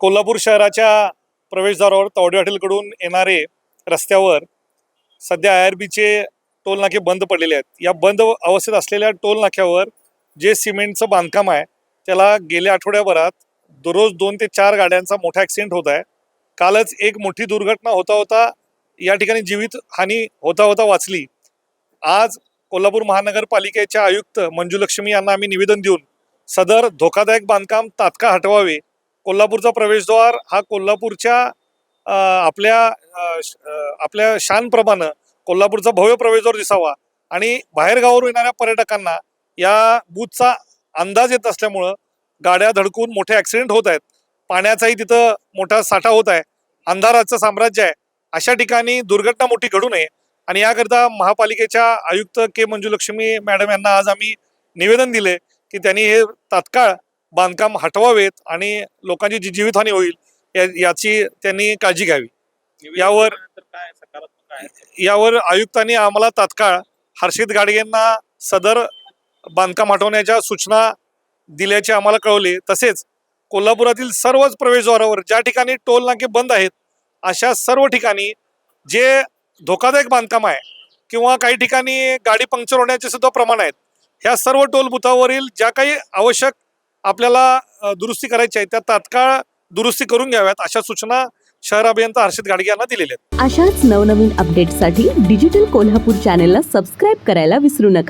कोल्हापूर शहराच्या प्रवेशद्वारावर तावडी हॉटेलकडून येणारे रस्त्यावर सध्या आय आर बीचे टोल नाके बंद पडलेले आहेत. या बंद अवस्थेत असलेल्या टोल नाक्यावर जे सिमेंटचं बांधकाम आहे त्याला गेल्या आठवड्याभरात दररोज दोन ते चार गाड्यांचा मोठा ॲक्सिडेंट होत आहे. कालच एक मोठी दुर्घटना होता होता या ठिकाणी जीवित हानी होता होता वाचली. आज कोल्हापूर महानगरपालिकेच्या आयुक्त मंजुलक्ष्मी यांना आम्ही निवेदन देऊन सदर धोकादायक बांधकाम तात्काळ हटवावे कोल्हापूरचा प्रवेशद्वार हा कोल्हापूरच्या आपल्या श- आपल्या शानप्रमाणे कोल्हापूरचा भव्य प्रवेशद्वार दिसावा. आणि बाहेरगावावरून येणाऱ्या पर्यटकांना या बूथचा अंदाज येत असल्यामुळं गाड्या धडकून मोठे ॲक्सिडेंट होत आहेत. पाण्याचाही तिथं मोठा साठा होत आहे. अंधाराचं साम्राज्य आहे. अशा ठिकाणी दुर्घटना मोठी घडू नये. आणि याकरता महापालिकेच्या आयुक्त के मंजुलक्ष्मी मॅडम यांना आज आम्ही निवेदन दिले की त्यांनी हे तात्काळ बांधकाम हटवावेत आणि लोकांची जी जीवितहानी होईल या- याची त्यांनी काळजी घ्यावी. यावर काय सकारात्मक आहे? यावर आयुक्तांनी आम्हाला तात्काळ हर्षित गाडगेंना सदर बांधकाम हटवण्याच्या सूचना दिल्याचे आम्हाला कळवले. तसेच कोल्हापुरातील सर्वच प्रवेशद्वारावर ज्या ठिकाणी टोल नाके बंद आहेत अशा सर्व ठिकाणी जे धोकादायक बांधकाम आहे किंवा काही ठिकाणी गाडी पंक्चर होण्याचे सुद्धा प्रमाण आहेत ह्या सर्व टोल बुथावरील ज्या काही आवश्यक आपल्याला दुरुस्ती करायची आहे. त्या तात्काळ दुरुस्ती करून घ्याव्यात अशा सूचना शहर अभियंता हर्षित गाडगे यांना दिलेल्या आहेत. अशाच नवनवीन अपडेट्ससाठी डिजिटल कोल्हापूर चॅनेलला सबस्क्राईब करायला विसरू नका.